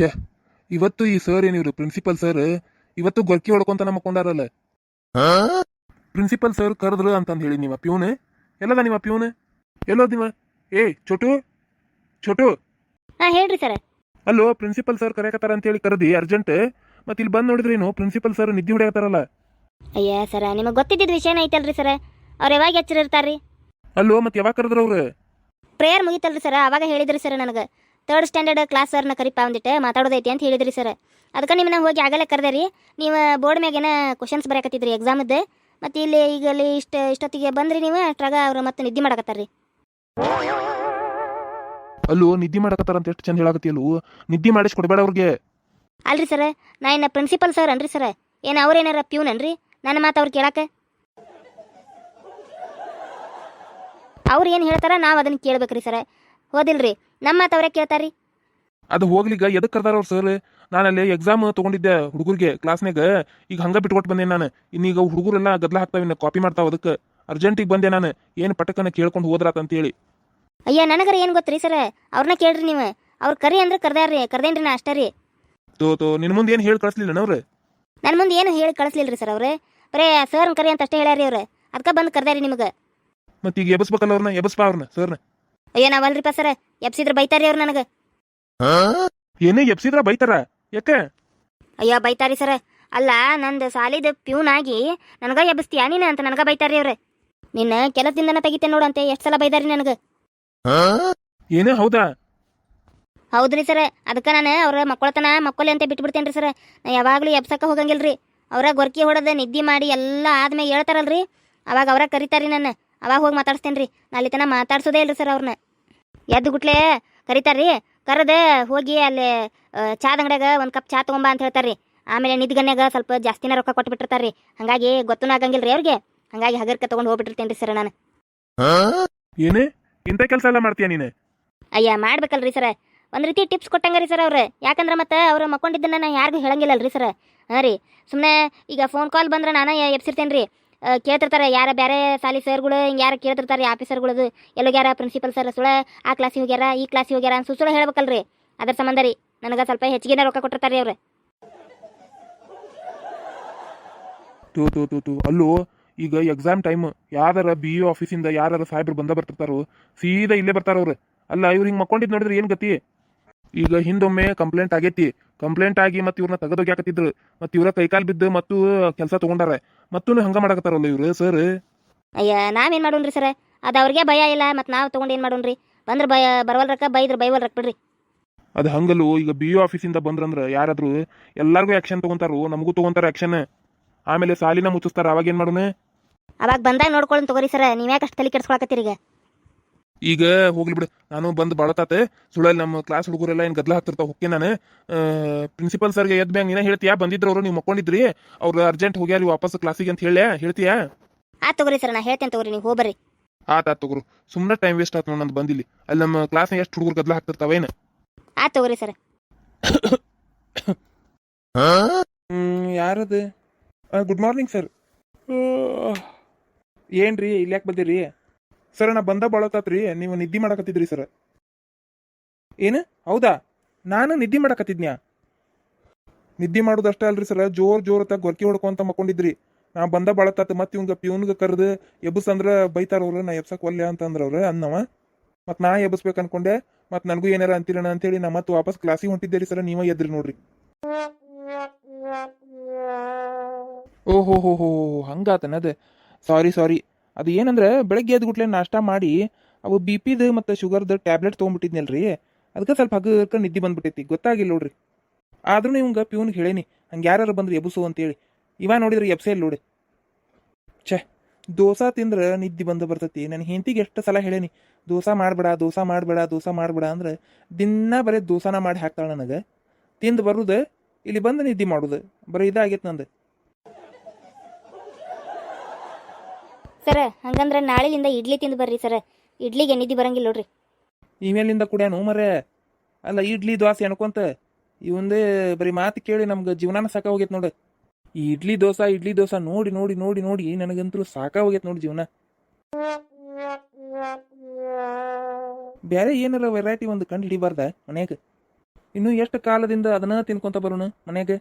ಛೇ ಇವತ್ತು ಈ ಸರ್ ಏನಿವ್ರು? ಪ್ರಿನ್ಸಿಪಲ್ ಸರ್ ಇವತ್ತು ಗೊರ್ಕಿ ಹೊಡ್ಕೊಂತ ನಮ್ಮ ಕೊಂಡಾರಲ್ಲ. ಪ್ರಿನ್ಸಿಪಲ್ ಸರ್ ಕರೆದ್ರು ಅಂತಂದು ಹೇಳಿ ನಿಮ್ಮ ಪ್ಯೂನ್. ಎಲ್ಲದ ನಿಮ್ಮ ಪ್ಯೂನ್? ಎಲ್ಲೋದ್ ನಿಮ್ಮ ಏ ಚೋಟು? ಚೋಟು? ಹಾ ಹೇಳ್ರಿ ಸರ್ ಅಲ್ಲೋ ಪ್ರಿನ್ಸಿಪಲ್ ಸರ್ ಕರೆಯಕತ್ತಾರ ಅಂತ ಹೇಳಿ ಕರೆದಿ ಅರ್ಜೆಂಟ್ ಮತ್ತೆ ಇಲ್ಲಿ ಬಂದ್ ನೋಡಿದ್ರೇನು ಪ್ರಿನ್ಸಿಪಲ್ ಸರ್ ನಿದ್ದೆ ಹೊಡೆಯತ್ತಾರಲ್ಲ ಅಯ್ಯ ಸರ ನಿಮಗೆ ಗೊತ್ತಿದ್ದ ವಿಷಯನ ಐತಲ್ರಿ ಸರ್ ಅವ್ರು ಯಾವಾಗ ಎಚ್ಚರಿರ್ತಾರ್ರಿ ಅಲ್ಲೋ ಮತ್ತೆ ಯಾವಾಗ ಕರೆದ್ರ ಅವ್ರು? ಪ್ರೇಯರ್ ಮುಗಿತಲ್ರಿ ಸರ್ ಅವಾಗ ಹೇಳಿದ್ರಿ ಸರ್ ನನಗೆ. ತರ್ಡ್ ಸ್ಟ್ಯಾಂಡರ್ಡ್ ಕ್ಲಾಸ್ ಸರ್ನ ಕರಿಪ ಒಂದಿಟ್ಟು ಮಾತಾಡೋದೈತಿ ಅಂತ ಹೇಳಿದ್ರಿ ಸರ್ ಅದಕ್ಕೆ ನಿಮ್ಮನ್ನ ಹೋಗಿ ಆಗಲೇ ಕರೆದೆ ರೀ ನೀವು ಬೋರ್ಡ್ ಮ್ಯಾಗೇನ ಕ್ವಶನ್ಸ್ ಬರೆಯಕತ್ತಿದ್ರಿ ಎಕ್ಸಾಮದ್ದು ಮತ್ತು ಇಲ್ಲಿ ಈಗ ಅಲ್ಲಿ ಇಷ್ಟ ಇಷ್ಟೊತ್ತಿಗೆ ಬಂದ್ರಿ ನೀವು ಅಷ್ಟ್ರಾಗ ಅವ್ರು ಮತ್ತೆ ನಿದ್ದೆ ಮಾಡಕತ್ತಾರ್ರಿ. ಅಲ್ಲೋ ನಿದ್ದೆ ಮಾಡಕತ್ತಾರ ಅಂತ ಎಷ್ಟು ಚಂದ ಹೇಳಕತ್ತಿಯಲ್ಲೋ ನಿದ್ದೆ ಮಾಡಿಸಿ ಕೊಡಬೇಡ ಅವ್ರಿಗೆ. ಅಲ್ರಿ ಸರ್ ನಾ ಇನ್ನ ಪ್ರಿನ್ಸಿಪಲ್ ಸರ್ ಅನ್ರಿ ಸರ್ ಏನು ಅವ್ರೇನಾರ ಪ್ಯೂನ್ ಅನ್ರಿ? ನನ್ನ ಮಾತು ಅವ್ರು ಕೇಳಕ. ಅವ್ರು ಏನು ಹೇಳ್ತಾರ ನಾವು ಅದನ್ನ ಕೇಳ್ಬೇಕ್ರಿ ಸರ್ ಹೋದಿಲ್ರಿ ನಮ್ಮ ಮಾತು ಅವರೇ ಕೇಳ್ತಾರ್ರಿ. ಅದು ಹೋಗ್ಲಿಗ ಎದಕ್ಕೆ ಕರ್ದಾರ ಅವ್ರು ಸರ್ ನಾನಲ್ಲಿ ಎಕ್ಸಾಮ್ ತಗೊಂಡಿದ್ದೆ ಹುಡುಗರಿಗೆ ಕ್ಲಾಸ್ನಾಗ ಈಗ ಹಂಗೆ ಬಿಟ್ಕೊಟ್ಟು ಬಂದೆ ನಾನು. ಇನ್ನೀಗ ಹುಡುಗರೆಲ್ಲ ಗದ್ಲ ಹಾಕ್ತಾವ ಕಾಪಿ ಮಾಡ್ತಾವ ಅದಕ್ಕೆ. ಅರ್ಜೆಂಟಿಗೆ ಬಂದೆ ನಾನು. ಏನು ಪಟಕನ ಕೇಳ್ಕೊಂಡು ಹೋದ್ರಾತ ಅಂತೇಳಿ. ಅಯ್ಯ ನನಗರ ಏನು ಗೊತ್ತ್ರಿ ಸರ್? ಅವ್ರನ್ನ ಕೇಳ್ರಿ ನೀವು. ಅವ್ರು ಕರಿ ಅಂದ್ರೆ ಕರ್ದಾರ್ರಿ. ಕರ್ದೇನ್ರಿ ನಾ ಅಷ್ಟೇ ರೀ. ತೋ ತೋ ನಿನ್ನ ಮುಂದೆ ಏನು ಹೇಳಿ ಕಳಿಸ್ಲಿಲ್ಲ ಅವ್ರು ನನ್ನ ಮುಂದೆ ಏನು ಹೇಳಿ ಕಳಿಸ್ಲಿಲ್ರಿ ಸರ್ ಅವ್ರು. ಬರೇ ಸರ್ನ ಕರಿ ಅಂತ ಅಷ್ಟೇ ಹೇಳ್ಯಾರಿ ಅವ್ರು. ಅದಕ್ಕೆ ಬಂದು ಕರ್ದಾರಿ ನಿಮಗೆ. ಮತ್ತೆ ಈಗ ಎಬಸ್ಬೇಕಲ್ಲ ಅವ್ರನ್ನ ಎಬಸ್ಪಾ ಅವ್ರನ್ನ ಸರ್ನ. ಅಯ್ಯ ನಾವಲ್ರಿ ಸರ್ ಎಪ್ಸಿದ್ರೆ ಬೈತಾರಿ ಅವ್ರು ನನಗೆ. ಏನೇ ಎಪ್ಸಿದ್ರ ಬೈತಾರ? ಯಾಕೆ? ಅಯ್ಯೋ ಬೈತಾರಿ ಸರ. ಅಲ್ಲ ನಂದು ಸಾಲಿದ ಪ್ಯೂನ್ ಆಗಿ ನನಗ ಎಬ್ಬಿಸ್ತೀಯಾ ನೀನು ಅಂತ ನನಗ ಬೈತಾರಿ ಅವ್ರೆ. ನಿನ್ನ ಕೆಲಸದಿಂದನ ತೆಗಿತೇನೆ ನೋಡಂತೆ ಎಷ್ಟು ಸಲ ಬೈದಾರಿ ನನಗೆ. ಏನೇ ಹೌದಾ? ಹೌದ್ರಿ ಸರ್ ಅದಕ್ಕೆ ನಾನು ಅವ್ರ ಮಕ್ಕಳತನ ಮಕ್ಕಳಿ ಅಂತ ಬಿಟ್ಬಿಡ್ತೇನೆ ಸರ್. ನಾ ಯಾವಾಗಲೂ ಎಬ್ಸಕ್ಕೆ ಹೋಗಂಗಿಲ್ರಿ. ಅವ್ರ ಗೊರ್ಕಿ ಹೊಡೆದ ನಿದ್ದೆ ಮಾಡಿ ಎಲ್ಲ ಆದ್ಮೇಲೆ ಹೇಳ್ತಾರಲ್ರಿ. ಅವಾಗ ಅವ್ರ ಕರಿತಾರಿ ನನ್ನ. ಅವಾಗ ಹೋಗಿ ಮಾತಾಡ್ಸ್ತೇನೆ ರೀ ಅಲ್ಲಿ ತನ ಮಾತಾಡ್ಸೋದೇ ಇಲ್ರಿ ಸರ್ ಅವ್ರನ್ನ. ಎದ್ದು ಗುಟ್ಲೆ ಕರಿತಾರ್ರಿ ಕರೆದ ಹೋಗಿ ಅಲ್ಲಿ ಚಾದ ಅಂಗಡ್ಯಾಗ ಒಂದು ಕಪ್ ಚಾ ತೊಗೊಂಬ ಅಂತ ಹೇಳ್ತಾರ್ರಿ. ಆಮೇಲೆ ನಿದ್ಗನ್ಯಾಗ ಸ್ವಲ್ಪ ಜಾಸ್ತಿನೇ ರೊಕ್ಕ ಕೊಟ್ಬಿಟ್ಟಿರ್ತಾರೆ ರೀ ಹಂಗಾಗಿ ಗೊತ್ತೂ ರೀ ಅವ್ರಿಗೆ. ಹಂಗಾಗಿ ಹಗರ್ಕ ತೊಗೊಂಡು ಹೋಗ್ಬಿಟ್ಟಿರ್ತೇನೆ ರೀ ಸರ್ ನಾನು. ಏನೇ? ಇಂಥ ಕೆಲಸ ಎಲ್ಲ ಮಾಡ್ತೀಯ ನೀನು? ಅಯ್ಯ ಮಾಡ್ಬೇಕಲ್ರಿ ಸರ್. ಒಂದ್ ರೀತಿ ಟಿಪ್ಸ್ ಕೊಟ್ಟಂಗರಿ ಸರ್ ಅವ್ರು. ಯಾಕಂದ್ರೆ ಮತ್ತೆ ಅವ್ರು ಮಕ್ಕೊಂಡಿದ್ದನ್ನ ನಾ ಯಾರಿಗೂ ಹೇಳಂಗಿಲ್ಲಲ್ರಿ ಸರ್. ಹಾಂ ರೀ. ಸುಮ್ಮನೆ ಈಗ ಫೋನ್ ಕಾಲ್ ಬಂದ್ರೆ ನಾನು ಎಬ್ಸಿರ್ತೇನೆ ರೀ ಕೇಳ್ತಿರ್ತಾರೆ. ಯಾರ ಬೇರೆ ಸಾಲಿ ಸರ್ಗಳು ಹಿಂಗೆ ಯಾರು ಕೇಳ್ತಿರ್ತಾರೆ, ಆಫೀಸರ್ಗಳದು. ಎಲ್ಲೋಗ್ಯಾರ ಪ್ರಿನ್ಸಿಪಲ್ ಸರ್ ಸುಳ ಆ ಕ್ಲಾಸಿಗೆ ಹೋಗ್ಯಾರ, ಈ ಕ್ಲಾಸಿಗೆ ಹೋಗ್ಯಾರ ಅಂತ ಸುಳ್ಳು ಹೇಳ್ಬೇಕಲ್ರಿ. ಅದ್ರ ಸಂಬಂಧ ರೀ. ನನಗೆ ಸ್ವಲ್ಪ ಹೆಚ್ಚಿಗೆ ರೊಕ್ಕ ಕೊಟ್ಟಿರ್ತಾರೆ ಅವ್ರು. ತೂ ತೂ ತೂ ಈಗ ಎಕ್ಸಾಮ್ ಟೈಮ್ ಯಾರ ಬಿ ಇ ಆಫೀಸಿಂದ ಯಾರು ಸಾಹೇಬ್ರು ಬಂದ ಬರ್ತಿರ್ತಾರೋ, ಸೀದಾ ಇಲ್ಲೇ ಬರ್ತಾರ ಅವ್ರು. ಅಲ್ಲ, ಇವ್ರು ಹಿಂಗೆ ಮಕ್ಕೊಂಡಿದ್ ನೋಡಿದ್ರೆ ಏನು ಗತಿ? ಈಗ ಹಿಂದೊಮ್ಮೆ ಕಂಪ್ಲೇಂಟ್ ಆಗೈತಿ. ಕಂಪ್ಲೇಂಟ್ ಆಗಿ ಮತ್ತೆ ಇವ್ರನ್ನ ತೆಗೆದೋಗ್ಯಾಕತ್ತಿದ್ರು ಮತ್ತೆ ಇವರ ಕೈಕಾಲು ಬಿದ್ದು ಮತ್ತು ಕೆಲಸ ತಗೊಂಡಾರ. ಮತ್ತೂ ಹಂಗ ಮಾಡಕತ್ತಾರಲ್ಲ ಇವ್ರು ಸರ್ ಅಯ್ಯ ನಾವೇನು ಮಾಡೋಣ್ರಿ ಸರ್ ಅದು ಅವ್ರಿಗೆ ಭಯ ಇಲ್ಲ ಮತ್ತು ನಾವು ತೊಗೊಂಡು ಏನು ಮಾಡೋಣ್ರಿ? ಬಂದ್ರೆ ಭಯ ಬರವಲ್ರಕ್ಕ ಬೈದ್ರೆ ಬೈವಲ್ ರೊಕ್ಕ ಬಿಡ್ರಿ. ಅದು ಹಂಗಲ್ಲು ಈಗ ಬಿ ಯು ಆಫೀಸಿಂದ ಬಂದ್ರಂದ್ರ ಯಾರಾದರೂ ಎಲ್ಲಾರ್ಗೂ ಆಕ್ಷನ್ ತಗೊಂತಾರು ನಮಗೂ ತಗೊಂತಾರ ಆಕ್ಷನ್ ಆಮೇಲೆ ಸಾಲಿನ ಮುಚ್ಚಿಸ್ತಾರ ಅವಾಗ ಏನು ಮಾಡೋಣ? ಅವಾಗ ಬಂದಾಗ ನೋಡ್ಕೊಳ್ಳಿ ತಗೋರಿ ಸರ್ ನೀವ್ಯಾಕೆ ಅಷ್ಟು ತಲೆ ಕೆಡ್ಸ್ಕೊಳಕತ್ತೀರಿ ಈಗ? ಈಗ ಹೋಗ್ಲಿ ಬಿಡು. ನಾನು ಬಂದು ಬಾಳತಾತೆ ಸುಳ್ಳಲ್ಲಿ ನಮ್ಮ ಕ್ಲಾಸ್ ಹುಡುಗರೆಲ್ಲ ಏನು ಗದ್ಲ ಹಾಕ್ತಿರ್ತಾವ? ಹೊಕ್ಕೆ ನಾನು. ಪ್ರಿನ್ಸಿಪಲ್ ಸರ್ಗೆ ಎದ್ ಬ್ಯಾಂಗ್ ನೀನ ಹೇಳ್ತೀಯಾ? ಬಂದಿದ್ರು ಅವರು ನೀವು ಮಕ್ಕೊಂಡಿದ್ರಿ. ಅವ್ರು ಅರ್ಜೆಂಟ್ ಹೋಗ್ಯಾರ ವಾಪಸ್ ಕ್ಲಾಸಿಗೆ ಅಂತ ಹೇಳ ಹೇಳ್ತೀಯಾ? ಆ ತಗೋರಿ ಸರ್ ನಾ ಹೇಳ್ತೇನೆ ತಗೋರಿ ನೀವು ಹೋಗ್ಬರ್ರಿ. ಆತ ಆತ್ ತಗೋರು. ಸುಮ್ಮನೆ ಟೈಮ್ ವೇಸ್ಟ್ ಆಯ್ತು ನಂದು ಬಂದಿಲ್ಲಿ. ಅಲ್ಲಿ ನಮ್ಮ ಕ್ಲಾಸ್ನ ಎಷ್ಟು ಹುಡುಗರು ಗದ್ಲ ಹಾಕ್ತಿರ್ತಾವೇನು ಆ ತಗೋರಿ ಸರ್ ಯಾರದು? ಗುಡ್ ಮಾರ್ನಿಂಗ್ ಸರ್ ಏನ್ರಿ ಇಲ್ಲಿ ಯಾಕೆ ಬಂದಿರಿ? ಸರ್ ನಾ ಬಂದ ಬಾಳತ್ತಾತ್ರಿ ನೀವು ನಿದ್ದೆ ಮಾಡಕತ್ತಿದ್ರಿ ಸರ್ ಏನು? ಹೌದಾ? ನಾನು ನಿದ್ದೆ ಮಾಡಕತ್ತಿದ್ನ್ಯಾ? ನಿದ್ದೆ ಮಾಡೋದಷ್ಟೇ ಅಲ್ರಿ ಸರ್ ಜೋರ್ ಜೋರ್ ಹೊತ್ತಾಗ ಗೊರ್ಕಿ ಹೊಡ್ಕೊಂತ ಮಕ್ಕೊಂಡಿದ್ರಿ. ನಾ ಬಂದ ಬಾಳತ್ತಾತ ಮತ್ತೆ ಇವಂಗ ಪ್ಯೂನ್ಗ ಕರೆದು ಎಬ್ಬಸಂದ್ರ ಬೈತಾರ ಅವ್ರ, ನಾ ಎಬ್ಸಕ್ ಒಲ್ಲೆ ಅಂತ ಅಂದ್ರ ಅವ್ರು, ಅನ್ನವ. ಮತ್ ನಾ ಎಬ್ಬಸ್ಬೇಕು ಅನ್ಕೊಂಡೆ. ಮತ್ ನನಗೂ ಏನಾರ ಅಂತೀರಣ ಅಂತೇಳಿ ನಾ ಮತ್ತೆ ವಾಪಸ್ ಕ್ಲಾಸಿಗೆ ಹೊಂಟಿದ್ದೇರಿ ಸರ್ ನೀವ ಎದ್ರಿ ನೋಡ್ರಿ. ಓಹೋ ಹೋ ಹೋ ಹಂಗಾತನ ಅದ. ಸಾರಿ ಸಾರಿ ಅದು ಏನಂದ್ರೆ ಬೆಳಗ್ಗೆ ಎದ್ದು ಗುಟ್ಲೆ ನಾಷ್ಟ ಮಾಡಿ ಅವು ಬಿ ಪಿದು ಮತ್ತು ಶುಗರ್ದು ಟ್ಯಾಬ್ಲೆಟ್ ತೊಗೊಂಬಿಟ್ಟಿದ್ನಲ್ರಿ ಅದಕ್ಕೆ ಸ್ವಲ್ಪ ಹಗ್ಗ ನಿದ್ದೆ ಬಂದ್ಬಿಟ್ಟೈತಿ. ಗೊತ್ತಾಗಿಲ್ಲ ನೋಡ್ರಿ. ಆದ್ರೂ ಇವಂಗ ಪ್ಯೂನ್ಗೆ ಹೇಳೇನಿ. ಹಂಗೆ ಯಾರು ಬಂದ್ರೆ ಎಬುಸು ಅಂತೇಳಿ. ಇವ ನೋಡಿದ್ರೆ ಎಬ್ಸೇ ಇಲ್ಲ ನೋಡಿ. ಛೇ, ದೋಸಾ ತಿಂದ್ರೆ ನಿದ್ದೆ ಬಂದು ಬರ್ತೈತಿ. ನನ್ನ ಹೆಂಡತಿಗೆ ಎಷ್ಟು ಸಲ ಹೇಳೇನಿ, ದೋಸಾ ಮಾಡಬೇಡ ದೋಸಾ ಮಾಡಬೇಡ ದೋಸಾ ಮಾಡಬೇಡ ಅಂದ್ರೆ ದಿನ ಬರೀ ದೋಸಾನ ಮಾಡಿ ಹಾಕ್ತಾಳೆ ನನಗೆ. ತಿಂದು ಬರುದು, ಇಲ್ಲಿ ಬಂದು ನಿದ್ದೆ ಮಾಡುದು. ಬರೀ ಇದಾಗೈತೆ ನಂದು. ಸರ್ ಹಂಗಂದ್ರೆ ನಾಳೆಯಿಂದ ಇಡ್ಲಿ ತಿಂದು ಬರ್ರಿ ಸರ್. ಇಡ್ಲಿಗೆ ನಿಧಿ ಬರಂಗಿಲ್ಲ ನೋಡ್ರಿ. ಇಮೇಲಿಂದ ಕುಡಿಯಾನು ಮರೆ? ಅಲ್ಲ ಇಡ್ಲಿ ದೋಸೆ ಅನ್ಕೊಂತ ಇವಂದೇ ಬರೀ ಮಾತು ಕೇಳಿ ನಮ್ಗೆ ಜೀವನಾನ ಸಾಕ ಹೋಗೈತೆ ನೋಡು. ಈ ಇಡ್ಲಿ ದೋಸೆ ಇಡ್ಲಿ ದೋಸೆ ನೋಡಿ ನೋಡಿ ನೋಡಿ ನೋಡಿ ನನಗಂತೂ ಸಾಕ ಹೋಗೈತೆ ನೋಡಿ ಜೀವನ. ಬೇರೆ ಏನಾರ ವೆರೈಟಿ ಒಂದು ಕಂಡು ಹಿಡಿಬಾರ್ದ ಮನ್ಯಾಗ? ಇನ್ನು ಎಷ್ಟು ಕಾಲದಿಂದ ಅದನ್ನ ತಿನ್ಕೊಂತ ಬರೋಣ ಮನೆಗೆ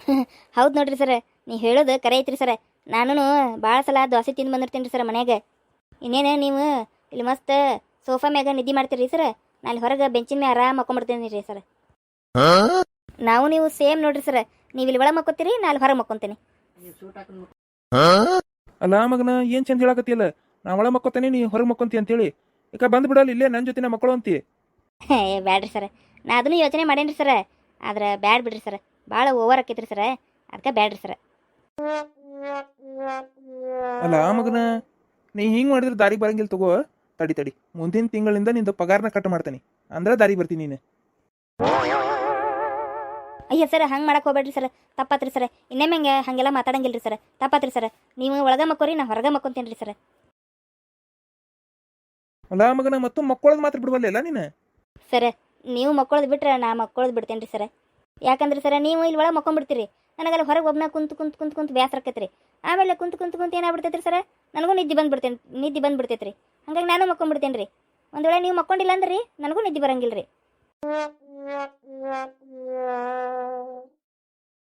ಹೌದು ನೋಡ್ರಿ ಸರ್. ನೀವು ಹೇಳೋದು ಕರೆ ಐತ್ರಿ ಸರ. ನಾನು ಭಾಳ ಸಲ ದೋಸೆ ತಿಂದು ಬಂದಿರ್ತೀನಿ ರೀ ಸರ್ ಮನ್ಯಾಗ. ಇನ್ನೇನು ನೀವು ಇಲ್ಲಿ ಮಸ್ತ್ ಸೋಫಾ ಮ್ಯಾಗ ನಿದ್ದೆ ಮಾಡ್ತೀರಿ ಸರ್. ನಾನು ಹೊರಗೆ ಬೆಂಚಿನ ಮ್ಯಾಗ ಆರಾಮ್ ಮಕ್ಕೊಂಬಿಡ್ತೀನಿ ರೀ ಸರ್. ನಾವು ನೀವು ಸೇಮ್ ನೋಡ್ರಿ ಸರ್. ನೀವು ಇಲ್ಲಿ ಒಳಗೆ ಮಕ್ಕೋತೀರಿ ನಾ ಅಲ್ಲಿ ಹೊರಗೆ ಮಕ್ಕೊಂತೀನಿ. ಅಲ್ಲ ಮಗನ ಏನ್ ಚಂದ ಹೇಳಕತ್ತಿಲ್ಲ ನಾ ಒಳ ಮಕ್ಕೋತೇನೆ ನೀ ಹೊರಗೆ ಮಕ್ಕೊಂತಿ ಅಂತೇಳಿ. ಈಗ ಬಂದ್ ಬಿಡಲ್ಲ ಇಲ್ಲೇ ನನ್ನ ಜೊತೆ ಮಕ್ಕಳು ಅಂತಿ. ಏ ಬ್ಯಾಡ್ರಿ ಸರ್. ನಾ ಅದನ್ನು ಯೋಚನೆ ಮಾಡೇನ್ರಿ ಸರ್. ಆದ್ರೆ ಬ್ಯಾಡ್ ಬಿಡ್ರಿ ಸರ್. ಭಾಳ ಓವರ್ ಆಕೈತ್ರಿ ಸರ್. ಅದಕ್ಕೆ ಬ್ಯಾಡ್ರಿ ಸರ್. ಅಲ್ಲ ಮಗನ ನೀ ಹಿಂಗ್ ಮಾಡಿದ್ರೆ ದಾರಿ ಬರಂಗಿಲ್ಲ ತಗೋ. ತಡಿ ತಡಿ. ಮುಂದಿನ ತಿಂಗಳಿಂದ ನಿಂದು ಪಗಾರನ ಕಟ್ ಮಾಡ್ತೀನಿ. ಅಂದ್ರೆ ದಾರಿ ಬರ್ತೀನಿ ನೀನು. ಅಯ್ಯ ಸರ್ ಹಂಗೆ ಮಾಡಕ್ಕೆ ಹೋಗ್ಬೇಡ್ರಿ ಸರ್. ತಪ್ಪಾತ್ರಿ ಸರ್. ಇನ್ನೊಮ್ಮೆ ಹಂಗೆ? ಹಾಗೆಲ್ಲ ಮಾತಾಡಂಗಿಲ್ರಿ ಸರ್. ತಪ್ಪಾತ್ರಿ ಸರ್. ನೀವು ಒಳಗೆ ಮಕ್ಕೋರಿ ನಾ ಹೊರಗೆ ಮಕ್ಕೊಂತೀನಿ ರೀ ಸರ್. ಅಲ್ಲ ಮಗನ ಮತ್ತು ಮಕ್ಕಳದ್ ಮಾತ್ರ ಬಿಡ್ವಲ್ಲ ನೀನು? ಸರ್ ನೀವು ಮಕ್ಕಳದ್ ಬಿಟ್ರೆ ನಾ ಮಕ್ಕಳದ್ ಬಿಡ್ತೇನ್ರಿ ಸರ್. ಯಾಕಂದ್ರೆ ಸರ್ ನೀವು ಇಲ್ಲಿ ಒಳಗೆ ಮಕ್ಕೊಂಡ್ಬಿಡ್ತೀರಿ ನನಗಲ್ಲಿ ಹೊರಗೆ ಒಬ್ಬನ ಕುಂತು ಕುಂತು ಕುಂತು ಕುಂತು ಬೇಸರ ಆಕೈತ್ರಿ ಆಮೇಲೆ ಕುಂತು ಕುಂತು ಕುಂತು ಏನಾಗ್ಬಿಡ್ತೈತ್ರಿ ಸರ? ಸರ್ ನನಗೂ ನಿದ್ದೆ ಬಂದ್ಬಿಡ್ತೇನೆ, ನಿದ್ದೆ ಬಂದ್ಬಿಡ್ತೈತ್ರಿ. ಹಂಗಾಗಿ ನಾನು ಮಕ್ಕೊಂಡ್ಬಿಡ್ತೇನೆ ರೀ ಒಂದು ವೇಳೆ ನೀವು ಮಕ್ಕೊಂಡಿಲ್ಲ ಅಂದ್ರೆ, ನನಗೂ ನಿದ್ದೆ ಬರಂಗಿಲ್ಲ ರೀ